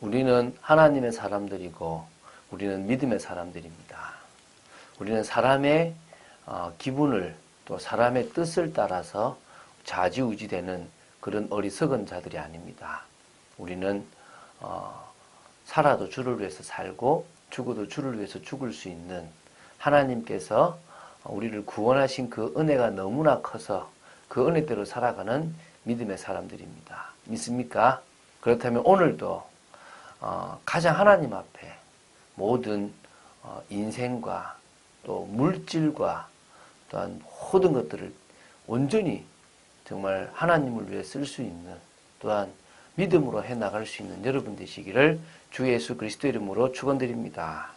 우리는 하나님의 사람들이고 우리는 믿음의 사람들입니다. 우리는 사람의 어, 기분을 또 사람의 뜻을 따라서 좌지우지되는 그런 어리석은 자들이 아닙니다. 우리는 어, 살아도 주를 위해서 살고 죽어도 주를 위해서 죽을 수 있는 하나님께서 우리를 구원하신 그 은혜가 너무나 커서 그 은혜대로 살아가는 믿음의 사람들입니다. 믿습니까? 그렇다면 오늘도 어, 가장 하나님 앞에 모든 어, 인생과 또 물질과 또한 모든 것들을 온전히 정말 하나님을 위해 쓸 수 있는 또한 믿음으로 해 나갈 수 있는 여러분 되시기를 주 예수 그리스도 이름으로 축원드립니다.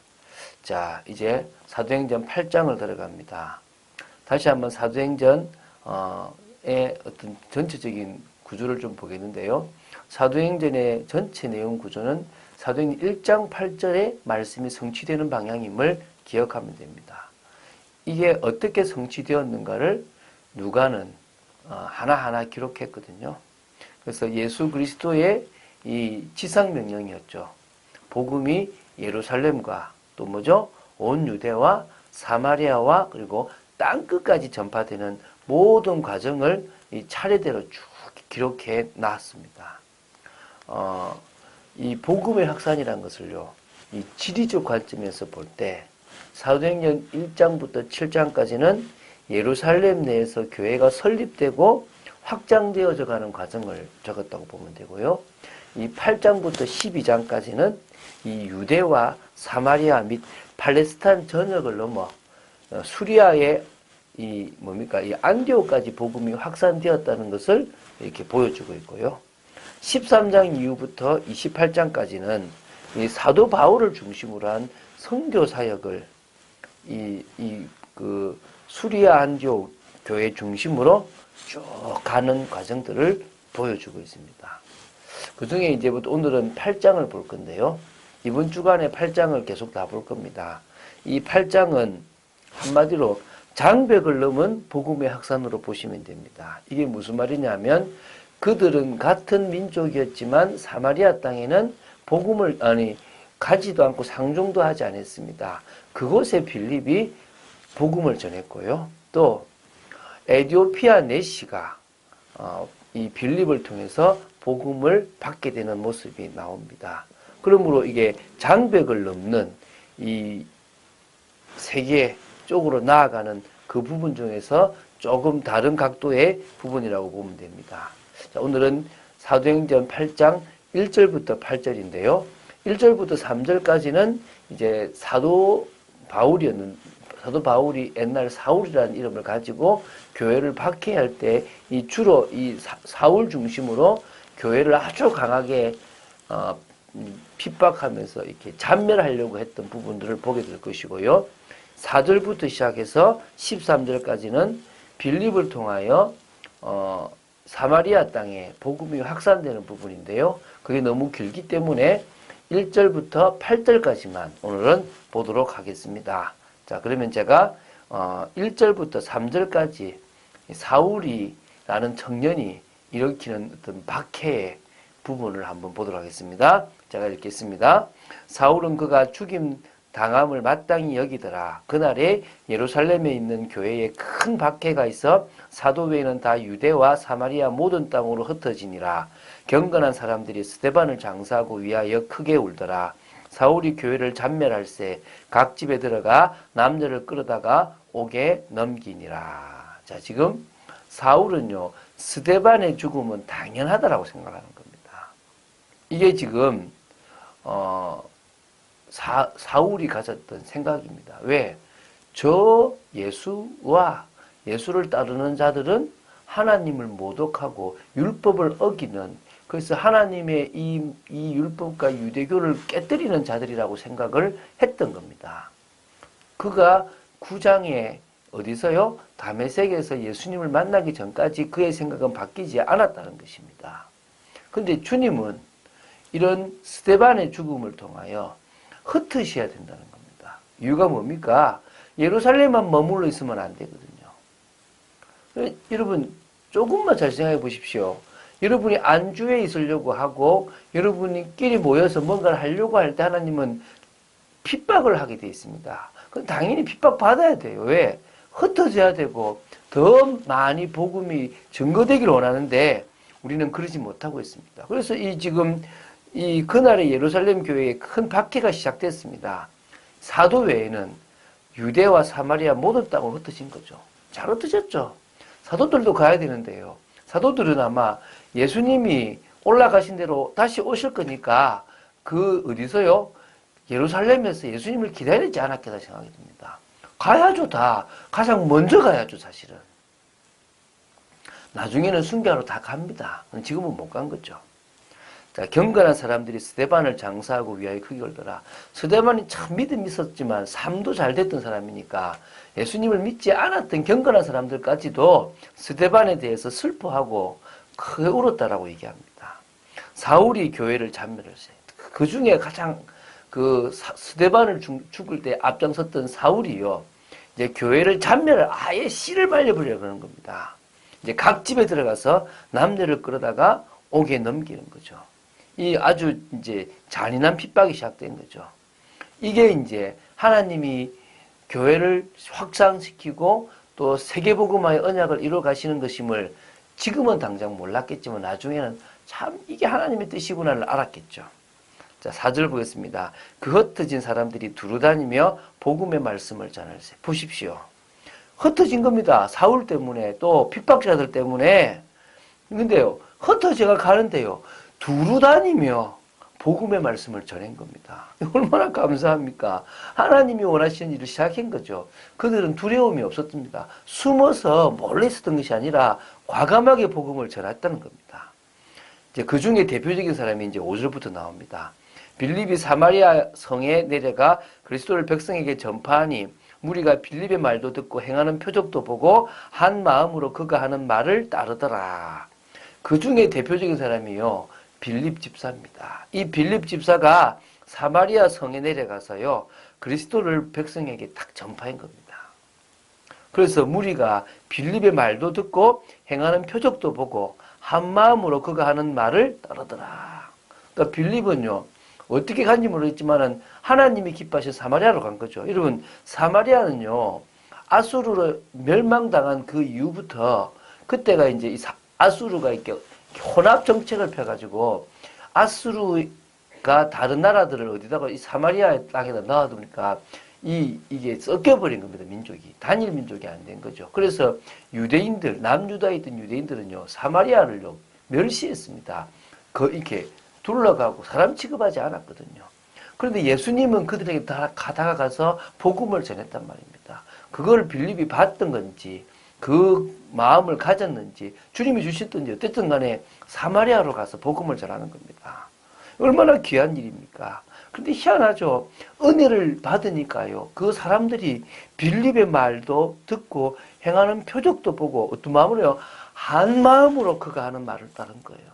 자, 이제 사도행전 8장을 들어갑니다. 다시 한번 사도행전의 어떤 전체적인 구조를 좀 보겠는데요. 사도행전의 전체 내용 구조는 사도행전 1장 8절의 말씀이 성취되는 방향임을 기억하면 됩니다. 이게 어떻게 성취되었는가를 누가는 어, 하나하나 기록했거든요. 그래서 예수 그리스도의 이 지상 명령이었죠. 복음이 예루살렘과 또 뭐죠? 온 유대와 사마리아와 그리고 땅 끝까지 전파되는 모든 과정을 이 차례대로 쭉 기록해 놨습니다. 어, 이 복음의 확산이라는 것을요, 이 지리적 관점에서 볼 때, 사도행전 1장부터 7장까지는 예루살렘 내에서 교회가 설립되고 확장되어져 가는 과정을 적었다고 보면 되고요. 이 8장부터 12장까지는 이 유대와 사마리아 및 팔레스타인 전역을 넘어 어, 수리아의 이 뭡니까 이 안디오까지 복음이 확산되었다는 것을 이렇게 보여주고 있고요. 13장 이후부터 28장까지는 이 사도 바울을 중심으로 한 선교 사역을 이 이 그 수리아 안디오 교회 중심으로 쭉 가는 과정들을 보여주고 있습니다. 그 중에 이제부터 오늘은 8장을 볼 건데요. 이번 주간에 8장을 계속 다 볼 겁니다. 이 8장은 한마디로 장벽을 넘은 복음의 확산으로 보시면 됩니다. 이게 무슨 말이냐면 그들은 같은 민족이었지만 사마리아 땅에는 복음을 아니 가지도 않고 상종도 하지 않았습니다. 그곳에 빌립이 복음을 전했고요. 또 에디오피아 네시가 어, 이 빌립을 통해서 복음을 받게 되는 모습이 나옵니다. 그러므로 이게 장벽을 넘는 이 세계 쪽으로 나아가는 그 부분 중에서 조금 다른 각도의 부분이라고 보면 됩니다. 자, 오늘은 사도행전 8장 1절부터 8절인데요. 1절부터 3절까지는 이제 사도 바울이었는 사도 바울이 옛날 사울이라는 이름을 가지고 교회를 박해할 때 이 주로 이 사울 중심으로 교회를 아주 강하게 어, 핍박하면서 이렇게 잔멸하려고 했던 부분들을 보게 될 것이고요. 4절부터 시작해서 13절까지는 빌립을 통하여 어, 사마리아 땅에 복음이 확산되는 부분인데요. 그게 너무 길기 때문에 1절부터 8절까지만 오늘은 보도록 하겠습니다. 자, 그러면 제가 어, 1절부터 3절까지 사울이라는 청년이 일으키는 어떤 박해의 부분을 한번 보도록 하겠습니다. 제가 읽겠습니다. 사울은 그가 죽임 당함을 마땅히 여기더라. 그날에 예루살렘에 있는 교회에 큰 박해가 있어 사도 외에는 다 유대와 사마리아 모든 땅으로 흩어지니라. 경건한 사람들이 스테반을 장사하고 위하여 크게 울더라. 사울이 교회를 잔멸할세 각 집에 들어가 남녀를 끌어다가 옥에 넘기니라. 자, 지금 사울은요, 스데반의 죽음은 당연하다라고 생각하는 겁니다. 이게 지금, 어, 사, 사울이 가졌던 생각입니다. 왜? 저 예수와 예수를 따르는 자들은 하나님을 모독하고 율법을 어기는 그래서 하나님의 이, 이 율법과 유대교를 깨뜨리는 자들이라고 생각을 했던 겁니다. 그가 구장에 어디서요? 담에색에서 예수님을 만나기 전까지 그의 생각은 바뀌지 않았다는 것입니다. 근데 주님은 이런 스테반의 죽음을 통하여 흩으셔야 된다는 겁니다. 이유가 뭡니까? 예루살렘만 머물러 있으면 안 되거든요. 여러분, 조금만 잘 생각해 보십시오. 여러분이 안주에 있으려고 하고 여러분끼리 모여서 뭔가를 하려고 할 때 하나님은 핍박을 하게 돼 있습니다. 그럼 당연히 핍박 받아야 돼요. 왜? 흩어져야 되고 더 많이 복음이 증거되기를 원하는데 우리는 그러지 못하고 있습니다. 그래서 이 지금 이 그날의 예루살렘 교회에 큰 박해가 시작됐습니다. 사도 외에는 유대와 사마리아 모든 땅으로 흩어진 거죠. 잘 흩어졌죠. 사도들도 가야 되는데요. 사도들은 아마 예수님이 올라가신 대로 다시 오실 거니까 그 어디서요? 예루살렘에서 예수님을 기다리지 않았겠다 생각이 듭니다. 가야죠, 다. 가장 먼저 가야죠, 사실은. 나중에는 순교하러 다 갑니다. 지금은 못 간 거죠. 자, 경건한 사람들이 스데반을 장사하고 위하여 크게 걸더라. 스데반이 참 믿음이 있었지만 삶도 잘 됐던 사람이니까 예수님을 믿지 않았던 경건한 사람들까지도 스데반에 대해서 슬퍼하고 크게 울었다라고 얘기합니다. 사울이 교회를 잔멸했어요. 그 중에 가장 그 스데반을 죽을 때 앞장섰던 사울이요. 이제 교회를 잔멸을 아예 씨를 말려버려 그러는 겁니다. 이제 각 집에 들어가서 남녀를 끌어다가 옥에 넘기는 거죠. 이 아주 이제 잔인한 핍박이 시작된 거죠. 이게 이제 하나님이 교회를 확장시키고 또 세계복음화의 언약을 이루어 가시는 것임을 지금은 당장 몰랐겠지만 나중에는 참 이게 하나님의 뜻이구나를 알았겠죠. 자, 4절 보겠습니다. 그 흩어진 사람들이 두루 다니며 복음의 말씀을 전할세. 보십시오. 흩어진 겁니다. 사울 때문에 또 핍박자들 때문에. 근데요, 흩어져가 가는데요. 두루 다니며 복음의 말씀을 전한 겁니다. 얼마나 감사합니까? 하나님이 원하시는 일을 시작한 거죠. 그들은 두려움이 없었습니다. 숨어서 몰래 있었던 것이 아니라 과감하게 복음을 전했다는 겁니다. 이제 그 중에 대표적인 사람이 이제 5절부터 나옵니다. 빌립이 사마리아 성에 내려가 그리스도를 백성에게 전파하니 무리가 빌립의 말도 듣고 행하는 표적도 보고 한 마음으로 그가 하는 말을 따르더라. 그 중에 대표적인 사람이요. 빌립 집사입니다. 이 빌립 집사가 사마리아 성에 내려가서요. 그리스도를 백성에게 딱 전파한 겁니다. 그래서 무리가 빌립의 말도 듣고 행하는 표적도 보고 한 마음으로 그가 하는 말을 따르더라. 그러니까 빌립은요. 어떻게 간지 모르겠지만은 하나님이 기뻐하신 사마리아로 간 거죠. 여러분 사마리아는요. 아수르로 멸망당한 그 이후부터 그때가 이제 이 아수르가 이렇게 혼합 정책을 펴가지고 아수르가 다른 나라들을 어디다가 이 사마리아 땅에다 넣어두니까 이 이게 섞여버린 겁니다 민족이 단일 민족이 안 된 거죠. 그래서 유대인들 남유다에 있던 유대인들은요 사마리아를요 멸시했습니다. 그 이렇게 둘러가고 사람 취급하지 않았거든요. 그런데 예수님은 그들에게 다 가다가 가서 복음을 전했단 말입니다. 그걸 빌립이 봤던 건지 그 마음을 가졌는지 주님이 주셨든지 어쨌든 간에 사마리아로 가서 복음을 전하는 겁니다. 얼마나 귀한 일입니까? 근데 희한하죠. 은혜를 받으니까요. 그 사람들이 빌립의 말도 듣고 행하는 표적도 보고 어떤 마음으로요? 한 마음으로 그가 하는 말을 따른 거예요.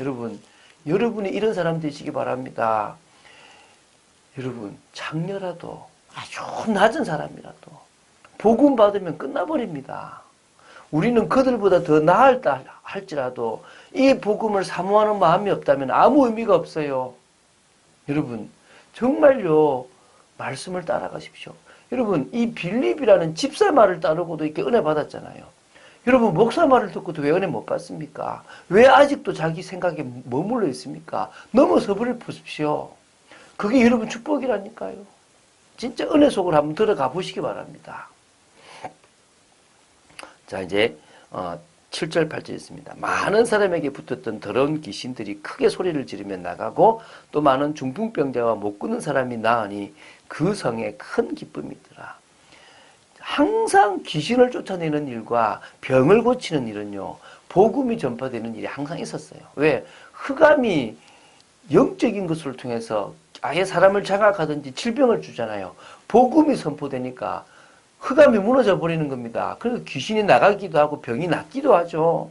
여러분, 여러분이 이런 사람 되시기 바랍니다. 여러분, 장녀라도 아주 낮은 사람이라도 복음 받으면 끝나버립니다. 우리는 그들보다 더 나을 다 할지라도 이 복음을 사모하는 마음이 없다면 아무 의미가 없어요. 여러분, 정말요, 말씀을 따라가십시오. 여러분, 이 빌립이라는 집사 말을 따르고도 이렇게 은혜 받았잖아요. 여러분, 목사 말을 듣고도 왜 은혜 못 받습니까? 왜 아직도 자기 생각에 머물러 있습니까? 넘어서 버려 보십시오. 그게 여러분 축복이라니까요. 진짜 은혜 속으로 한번 들어가 보시기 바랍니다. 자, 이제, 어, 7절, 8절 있습니다. 많은 사람에게 붙었던 더러운 귀신들이 크게 소리를 지르며 나가고 또 많은 중풍병자와 못 끊는 사람이 나으니 그 성에 큰 기쁨이 있더라. 항상 귀신을 쫓아내는 일과 병을 고치는 일은요, 복음이 전파되는 일이 항상 있었어요. 왜? 흑암이 영적인 것을 통해서 아예 사람을 장악하든지 질병을 주잖아요. 복음이 선포되니까 흑암이 무너져 버리는 겁니다. 그래서 귀신이 나가기도 하고 병이 낫기도 하죠.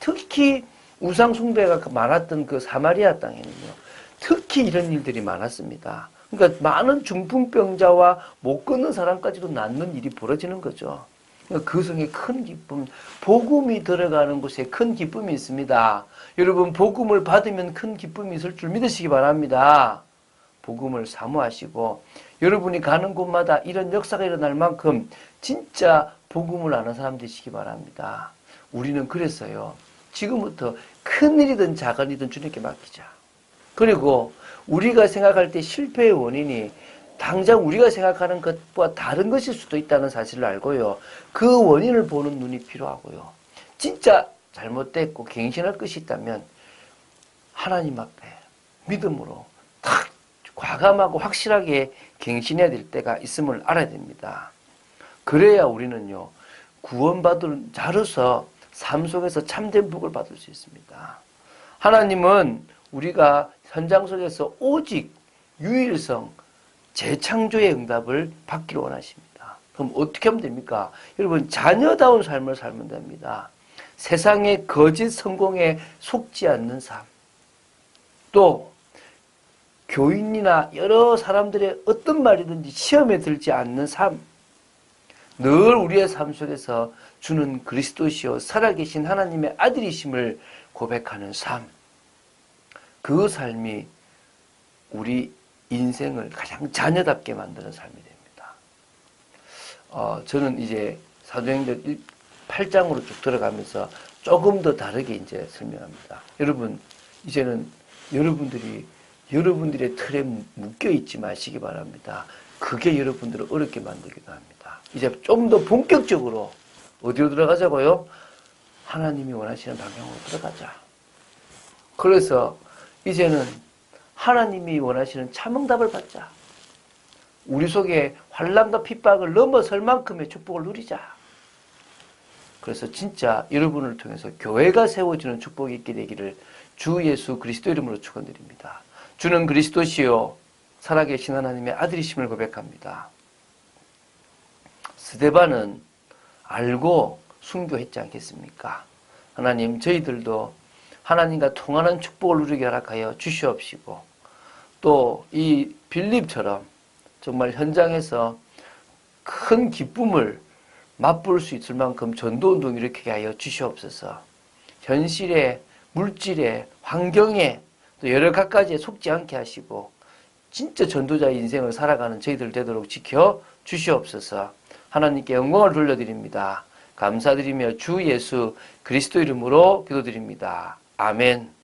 특히 우상숭배가 많았던 그 사마리아 땅에는요. 특히 이런 일들이 많았습니다. 그러니까 많은 중풍병자와 못 걷는 사람까지도 낫는 일이 벌어지는 거죠. 그러니까 그 성에 큰 기쁨, 복음이 들어가는 곳에 큰 기쁨이 있습니다. 여러분 복음을 받으면 큰 기쁨이 있을 줄 믿으시기 바랍니다. 복음을 사모하시고 여러분이 가는 곳마다 이런 역사가 일어날 만큼 진짜 복음을 아는 사람 되시기 바랍니다. 우리는 그랬어요. 지금부터 큰 일이든 작은 일이든 주님께 맡기자. 그리고 우리가 생각할 때 실패의 원인이 당장 우리가 생각하는 것과 다른 것일 수도 있다는 사실을 알고요. 그 원인을 보는 눈이 필요하고요. 진짜 잘못됐고 갱신할 것이 있다면 하나님 앞에 믿음으로 탁 과감하고 확실하게 갱신해야 될 때가 있음을 알아야 됩니다. 그래야 우리는요, 구원받은 자로서 삶 속에서 참된 복을 받을 수 있습니다. 하나님은 우리가 현장 속에서 오직 유일성, 재창조의 응답을 받기를 원하십니다. 그럼 어떻게 하면 됩니까? 여러분, 자녀다운 삶을 살면 됩니다. 세상의 거짓 성공에 속지 않는 삶. 또, 교인이나 여러 사람들의 어떤 말이든지 시험에 들지 않는 삶. 늘 우리의 삶 속에서 주는 그리스도시요 살아계신 하나님의 아들이심을 고백하는 삶. 그 삶이 우리 인생을 가장 자녀답게 만드는 삶이 됩니다. 어, 저는 이제 사도행전 8장으로 쭉 들어가면서 조금 더 다르게 이제 설명합니다. 여러분, 이제는 여러분들이 여러분들의 틀에 묶여 있지 마시기 바랍니다. 그게 여러분들을 어렵게 만들기도 합니다. 이제 좀 더 본격적으로 어디로 들어가자고요? 하나님이 원하시는 방향으로 들어가자. 그래서 이제는 하나님이 원하시는 참응답을 받자. 우리 속에 환란과 핍박을 넘어설 만큼의 축복을 누리자. 그래서 진짜 여러분을 통해서 교회가 세워지는 축복이 있게 되기를 주 예수 그리스도 이름으로 축원드립니다. 주는 그리스도시요 살아계신 하나님의 아들이심을 고백합니다. 스데반은 알고 순교했지 않겠습니까? 하나님 저희들도 하나님과 통하는 축복을 누리게 허락하여 주시옵시고 또 이 빌립처럼 정말 현장에서 큰 기쁨을 맛볼 수 있을 만큼 전도운동 일으키게 하여 주시옵소서 현실에 물질에 환경에 또 여러 갖가지에 속지 않게 하시고 진짜 전도자의 인생을 살아가는 저희들 되도록 지켜 주시옵소서 하나님께 영광을 돌려드립니다. 감사드리며 주 예수 그리스도 이름으로 기도드립니다. 아멘.